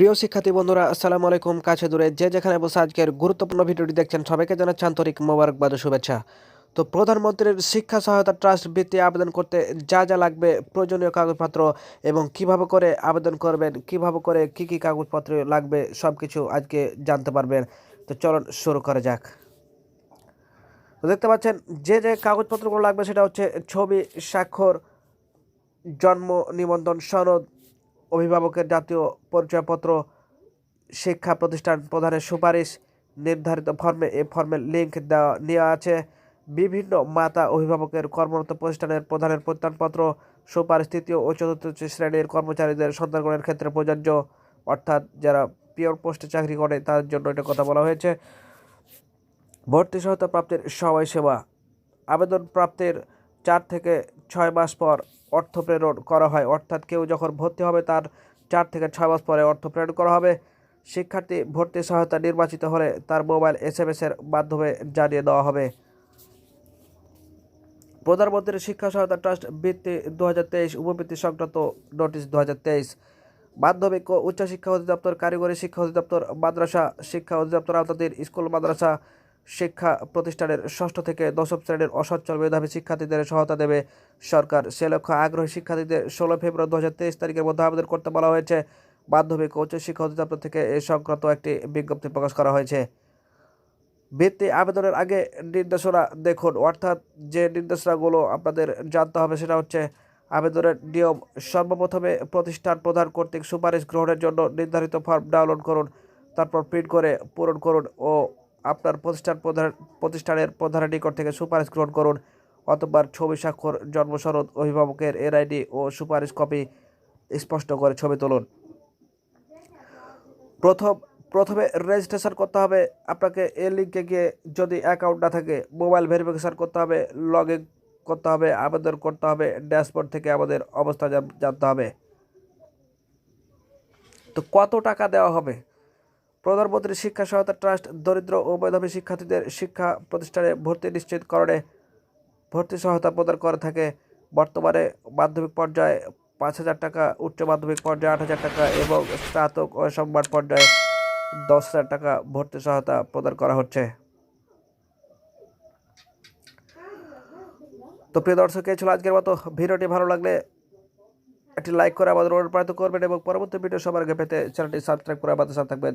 প্রিয় শিক্ষার্থী বন্ধুরা, আসসালামু আলাইকুম। কাছে দূরে যে যেখানে বসে আজকের গুরুত্বপূর্ণ ভিডিওটি দেখছেন, সবাইকে জানাচ্ছি আন্তরিক মোবারকবাদ শুভেচ্ছা। তো প্রধানমন্ত্রীর শিক্ষা সহায়তা ট্রাস্ট বৃত্তি আবেদন করতে যা যা লাগবে, প্রয়োজনীয় কাগজপত্র এবং কীভাবে করে আবেদন করবেন, কীভাবে করে কি কি কাগজপত্র লাগবে সব কিছু আজকে জানতে পারবেন। তো চলুন শুরু করা যাক। তো দেখতে পাচ্ছেন, যে যে কাগজপত্রগুলো লাগবে সেটা হচ্ছে ছবি, স্বাক্ষর, জন্ম নিবন্ধন সনদ অভিভাবকের জাতীয় পরিচয়পত্র, শিক্ষা প্রতিষ্ঠান প্রধানের সুপারিশ নির্ধারিত ফর্মে এই ফর্মের লিঙ্ক দেওয়া, নেওয়া আছে। বিভিন্ন মাতা অভিভাবকের কর্মরত প্রতিষ্ঠানের প্রধানের প্রত্যয়নপত্র, সুপারিশ তৃতীয় ও চতুর্থ শ্রেণির কর্মচারীদের সন্তানগণের ক্ষেত্রে প্রযোজ্য। অর্থাৎ যারা পিওর পোস্টে চাকরি করে, তাদের জন্য এটা কথা বলা হয়েছে। ভর্তি সহায়তা প্রাপ্তির সময়সীমা আবেদন প্রাপ্তির চার থেকে ছয় মাস পর অর্থ প্রেরণ করা হয়। অর্থাৎ কেউ যখন ভর্তি হবে, তার চার থেকে ছয় মাস পরে অর্থ প্রেরণ করা হবে। শিক্ষার্থী ভর্তি সহায়তা নির্বাচিত হলে তার মোবাইল এস এম এর মাধ্যমে জানিয়ে দেওয়া হবে। প্রধানমন্ত্রীর শিক্ষা সহায়তা ট্রাস্ট বৃত্তি দু হাজার তেইশ উপবৃত্তি সংক্রান্ত নোটিশ দু হাজার তেইশ। মাধ্যমিক ও উচ্চশিক্ষা অধিদপ্তর, কারিগরি শিক্ষা অধিদপ্তর, মাদ্রাসা, শিক্ষা অধিদপ্তর, আওতাধীন স্কুল, মাদ্রাসা শিক্ষা প্রতিষ্ঠানের ষষ্ঠ থেকে দশম শ্রেণির অসচ্ছল মেধাবী শিক্ষার্থীদের সহায়তা দেবে সরকার। সে লক্ষ্যে আগ্রহী শিক্ষার্থীদের ষোলো ফেব্রুয়ারি দু হাজার তেইশ তারিখের মধ্যে আবেদন করতে বলা হয়েছে। মাধ্যমিক ও উচ্চশিক্ষা অধিদপ্তর থেকে এ সংক্রান্ত একটি বিজ্ঞপ্তি প্রকাশ করা হয়েছে। বৃত্তি আবেদনের আগে নির্দেশনা দেখুন, অর্থাৎ যে নির্দেশনাগুলো আপনাদের জানতে হবে সেটা হচ্ছে আবেদনের নিয়ম। সর্বপ্রথমে প্রতিষ্ঠান প্রধান কর্তৃক সুপারিশ গ্রহণের জন্য নির্ধারিত ফর্ম ডাউনলোড করুন, তারপর প্রিন্ট করে পূরণ করুন ও আপনার প্রতিষ্ঠান প্রধান প্রতিষ্ঠানের প্রধানের নিকট থেকে সুপারিশ গ্রহণ করুন অথবা ছবি স্বাক্ষর, জন্মসনদ, অভিভাবকের এনআইডি ও সুপারিশ কপি স্পষ্ট করে ছবি তুলুন। প্রথম প্রথমে রেজিস্ট্রেশন করতে হবে। আপনাকে এই লিঙ্কে গিয়ে যদি অ্যাকাউন্ট না থাকে মোবাইল ভেরিফিকেশান করতে হবে লগ ইন করতে হবে, আবেদন করতে হবে ড্যাশবোর্ড থেকে আমাদের অবস্থা জানতে হবে। তো কত টাকা দেওয়া হবে? প্রধানমন্ত্রী শিক্ষা সহায়তা ট্রাস্ট দরিদ্র ও মেধাবী শিক্ষার্থীদের শিক্ষা প্রতিষ্ঠানে ভর্তি নিশ্চিত নিশ্চিতকরণে ভর্তি সহায়তা প্রদান করে থাকে। বর্তমানে মাধ্যমিক পর্যায়ে পাঁচ হাজার টাকা, উচ্চ মাধ্যমিক পর্যায়ে আট হাজার টাকা এবং স্নাতক ও সংবাদ পর্যায়ে দশ হাজার টাকা ভর্তি সহায়তা প্রদান করা হচ্ছে। তো প্রিয় দর্শক, এই ছিল আজকের মতো। ভিডিওটি ভালো লাগলে একটি লাইক করে আমাদের অনুপ্রাণিত করবেন এবং পরবর্তী ভিডিও সবার আগে পেতে চ্যানেলটি সাবস্ক্রাইব করে আমাদের সাথে থাকবেন।